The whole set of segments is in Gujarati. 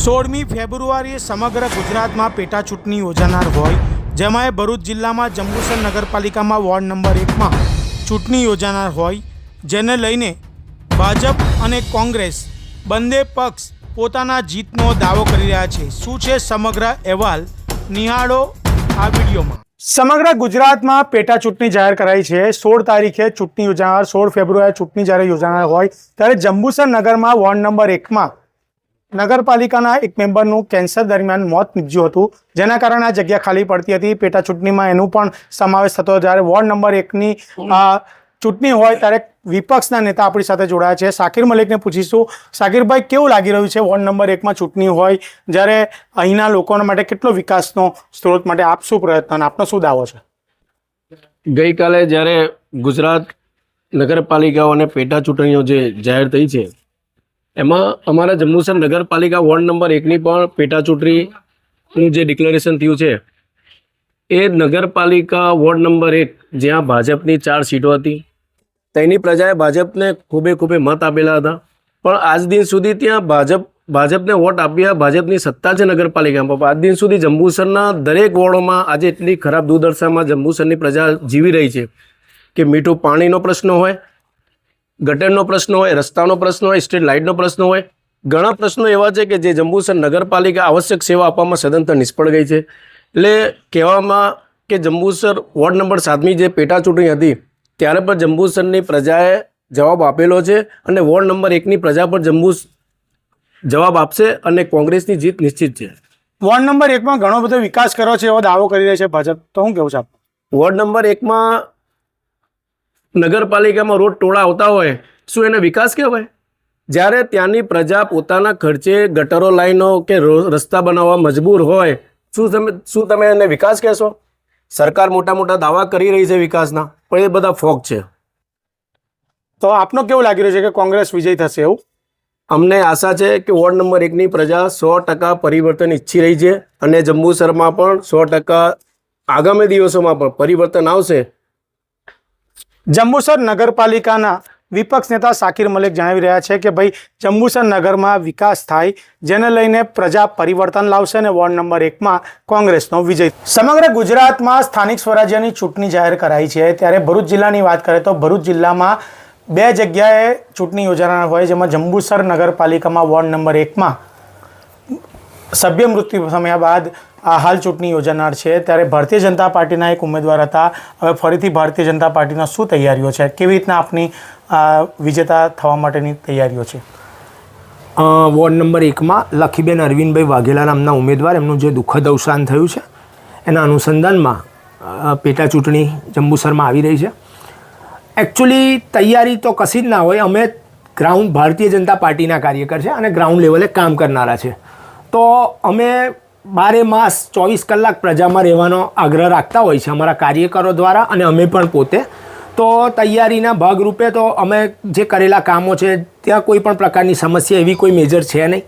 સોળમી ફેબ્રુઆરીએ સમગ્ર ગુજરાતમાં પેટા ચૂંટણી યોજાનાર હોય, જેમાં ભરૂચ જિલ્લામાં જંબુસર નગરપાલિકામાં વોર્ડ નંબર એકમાં ચૂંટણી યોજાનાર હોય, જેને લઈને ભાજપ અને કોંગ્રેસ બંને પક્ષ પોતાના જીતનો દાવો કરી રહ્યા છે. શું છે સમગ્ર અહેવાલ? નિહાળો આ વિડીયોમાં. સમગ્ર ગુજરાતમાં પેટા ચૂંટણી જાહેર કરાઈ છે. સોળ તારીખે ચૂંટણી યોજાનાર, સોળ ફેબ્રુઆરી ચૂંટણી જ્યારે યોજાનાર હોય, ત્યારે જંબુસર નગરમાં વોર્ડ નંબર એકમાં નગરપાલિકાના એક મેમ્બરનું કેન્સર દરમિયાન મોત નીપજ્યું હતું. જેના કારણે આ જગ્યા ખાલી પડતી હતી. પેટા ચૂંટણીમાં એનું પણ સમાવેશ થતો જ્યારે વોર્ડ નંબર એકની ચૂંટણી હોય ત્યારે વિપક્ષના નેતા આપણી સાથે જોડાયા છે. સાકિર મલિકને પૂછીશું, સાકિરભાઈ, કેવું લાગી રહ્યું છે વોર્ડ નંબર એકમાં ચૂંટણી હોય? જ્યારે અહીંના લોકોના માટે કેટલો વિકાસનો સ્ત્રોત માટે આપ શું પ્રયત્ન આપનો શું દાવો છે? ગઈકાલે જ્યારે ગુજરાત નગરપાલિકાઓ અને પેટા ચૂંટણીઓ જે જાહેર થઈ છે એમાં અમારા જંબુસર નગરપાલિકા વોર્ડ નંબર એકની પણ પેટા ચૂંટણીનું જે ડિક્લેરેશન થયું છે, એ નગરપાલિકા વોર્ડ નંબર એક જ્યાં ભાજપની ચાર સીટો હતી, તેની પ્રજાએ ભાજપને ખૂબે ખૂબે મત આપેલા હતા. પણ આજ દિન સુધી ત્યાં ભાજપ, ભાજપને વોટ આપ્યા ભાજપની સત્તા છે નગરપાલિકામાં આજ દિન સુધી જંબુસરના દરેક વોર્ડોમાં આજે એટલી ખરાબ દુર્દશામાં જંબુસરની પ્રજા જીવી રહી છે કે મીઠું પાણીનો પ્રશ્ન હોય ગટરનો પ્રશ્ન હોય રસ્તાનો પ્રશ્ન હોય સ્ટ્રીટ લાઇટનો પ્રશ્ન હોય ઘણા પ્રશ્નો એવા છે કે જે જંબુસર નગરપાલિકા આવશ્યક સેવા આપવામાં સદંતર નિષ્ફળ ગઈ છે. એટલે કહેવામાં કે જંબુસર વોર્ડ નંબર સાતમી જે પેટા ચૂંટણી હતી ત્યારે પણ જંબુસરની પ્રજાએ જવાબ આપેલો છે અને વોર્ડ નંબર એકની પ્રજા પર જંબુ જવાબ આપશે અને કોંગ્રેસની જીત નિશ્ચિત છે. વોર્ડ નંબર એકમાં ઘણો બધો વિકાસ કર્યો છે એવો દાવો કરી રહ્યા છે ભાજપ. તો હું કેવું છે વોર્ડ નંબર એકમાં નગરપાલિકામાં રોડ ટોળા આવતા હોય શું એને વિકાસ કહેવાય? જ્યારે ત્યાંની પ્રજા પોતાના ખર્ચે ગટરો લાઈનો કે રસ્તા બનાવવા મજબૂર હોય શું તમે શું તમે એને વિકાસ કહેશો? સરકાર મોટા મોટા દાવા કરી રહી છે વિકાસના પણ એ બધા ફોક છે. તો આપનો કેવું લાગી રહ્યું છે કે કોંગ્રેસ વિજય થશે એવું? અમને આશા છે કે વોર્ડ નંબર એકની પ્રજા સો ટકા પરિવર્તન ઈચ્છી રહી છે અને જંબુસરમાં પણ સો ટકા આગામી દિવસોમાં પણ પરિવર્તન આવશે. જંબુસર નગરપાલિકાના વિપક્ષ નેતા સાકિર મલિક જણાવી રહ્યા છે કે ભાઈ, જંબુસર નગરમાં વિકાસ થાય, જેને લઈને પ્રજા પરિવર્તન લાવશે અને વોર્ડ નંબર એકમાં કોંગ્રેસનો વિજય. સમગ્ર ગુજરાતમાં સ્થાનિક સ્વરાજ્યની ચૂંટણી જાહેર કરાઈ છે. ત્યારે ભરૂચ જિલ્લાની વાત કરીએ તો ભરૂચ જિલ્લામાં બે જગ્યાએ ચૂંટણી યોજાનાર હોય, જેમાં જંબુસર નગરપાલિકામાં વોર્ડ નંબર એકમાં સભ્ય મૃત્યુ થયા બાદ આ હાલ ચૂંટણી યોજાનાર છે. ત્યારે ભારતીય જનતા પાર્ટીના એક ઉમેદવાર હતા. હવે ફરીથી ભારતીય જનતા પાર્ટીના શું તૈયારીઓ છે? કેવી રીતના આપની વિજેતા થવા માટેની તૈયારીઓ છે? વોર્ડ નંબર એકમાં લખીબેન અરવિંદભાઈ વાઘેલા નામના ઉમેદવાર, એમનું જે દુઃખદ અવસાન થયું છે, એના અનુસંધાનમાં પેટા ચૂંટણી જંબુસરમાં આવી રહી છે. એકચ્યુઅલી તૈયારી તો કશી જ ના હોય. અમે ગ્રાઉન્ડ ભારતીય જનતા પાર્ટીના કાર્યકર છે અને ગ્રાઉન્ડ લેવલે કામ કરનારા છે. તો અમે બારે માસ ચોવીસ કલાક પ્રજામાં રહેવાનો આગ્રહ રાખતા હોય છે અમારા કાર્યકરો દ્વારા અને અમે પણ પોતે. તો તૈયારીના ભાગરૂપે તો અમે જે કરેલા કામો છે, ત્યાં કોઈ પણ પ્રકારની સમસ્યા એવી કોઈ મેજર છે નહીં.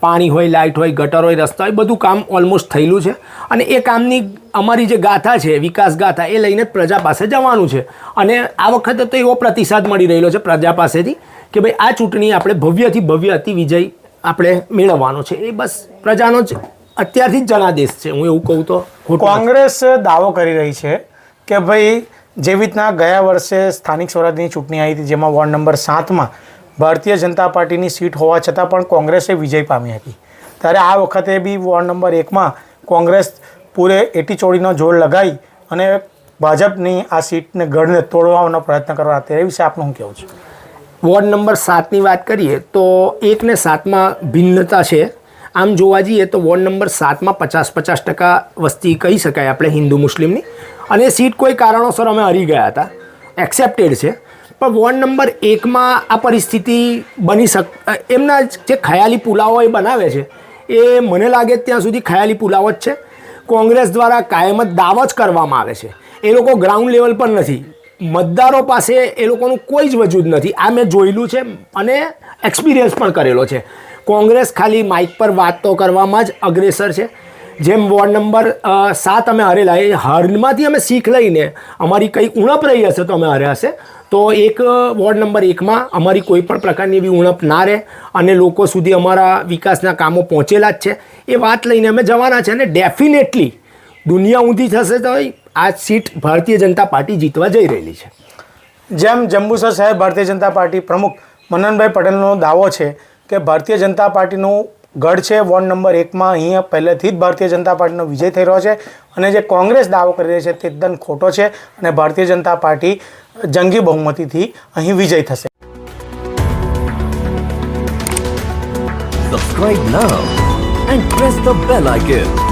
પાણી હોય, લાઇટ હોય, ગટર હોય, રસ્તા હોય, બધું કામ ઓલમોસ્ટ થયેલું છે. અને એ કામની અમારી જે ગાથા છે, વિકાસ ગાથા, એ લઈને પ્રજા પાસે જવાનું છે. અને આ વખતે તો એવો પ્રતિસાદ મળી રહેલો છે પ્રજા પાસેથી કે ભાઈ આ ચૂંટણી આપણે ભવ્યથી ભવ્ય અતિ વિજય આપણે મેળવવાનો છે. એ બસ પ્રજાનો જ અત્યારથી જ જનાદેશ છે. હું એવું કહું તો કોંગ્રેસ દાવો કરી રહી છે કે ભાઈ જેવી રીતના ગયા વર્ષે સ્થાનિક સ્વરાજની ચૂંટણી આવી હતી, જેમાં વોર્ડ નંબર સાતમાં ભારતીય જનતા પાર્ટીની સીટ હોવા છતાં પણ કોંગ્રેસે વિજય પામી હતી. ત્યારે આ વખતે બી વોર્ડ નંબર એકમાં કોંગ્રેસ પૂરે એટી ચોળીનો જોર લગાવી અને ભાજપની આ સીટને ગઢને તોડવાનો પ્રયત્ન કરવા. તે વિશે આપનું હું કહેવું છે? વોર્ડ નંબર સાતની વાત કરીએ તો એક ને સાતમાં ભિન્નતા છે. આમ જોવા જઈએ તો વોર્ડ નંબર સાતમાં પચાસ પચાસ ટકા વસ્તી કહી શકાય આપણે હિન્દુ મુસ્લિમની. અને સીટ કોઈ કારણોસર અમે હરી ગયા હતા. એક્સેપ્ટેડ છે. પણ વોર્ડ નંબર એકમાં આ પરિસ્થિતિ બની શક એમના જે ખયાલી પુલાવો એ બનાવે છે, એ મને લાગે ત્યાં સુધી ખયાલી પુલાવો જ છે. કોંગ્રેસ દ્વારા કાયમ જ દાવ જ કરવામાં આવે છે. એ લોકો ગ્રાઉન્ડ લેવલ પર નથી. મતદારો પાસે એ લોકોનું કોઈ જ વજૂદ નથી. આ મેં જોયેલું છે અને એક્સપિરિયન્સ પણ કરેલો છે. કોંગ્રેસ ખાલી માઇક પર વાત તો કરવામાં જ અગ્રેસર છે. જેમ વોર્ડ નંબર સાત અમે હરેલા, એ હારમાંથી અમે શીખ લઈને અમારી કંઈ ઉણપ રહી હશે તો અમે હાર્યા હશે. તો એક વોર્ડ નંબર એકમાં અમારી કોઈ પણ પ્રકારની એવી ઉણપ ના રહે અને લોકો સુધી અમારા વિકાસના કામો પહોંચેલા જ છે. એ વાત લઈને અમે જવાના છે અને ડેફિનેટલી દુનિયા ઊંધી થશે તો આ સીટ ભારતીય જનતા પાર્ટી જીતવા જઈ રહેલી છે જેમ જંબુસર સાહેબ ભારતીય જનતા પાર્ટી પ્રમુખ મનનભાઈ પટેલનો દાવો છે કે ભારતીય જનતા પાર્ટીનું ગઢ છે વોર્ડ નંબર એકમાં અહીંયા પહેલેથી જ ભારતીય જનતા પાર્ટીનો વિજય થઈ રહ્યો છે અને જે કોંગ્રેસ દાવો કરી રહી છે તે તદ્દન ખોટો છે અને ભારતીય જનતા પાર્ટી જંગી બહુમતીથી અહીં વિજય થશે subscribe now and press the bell icon.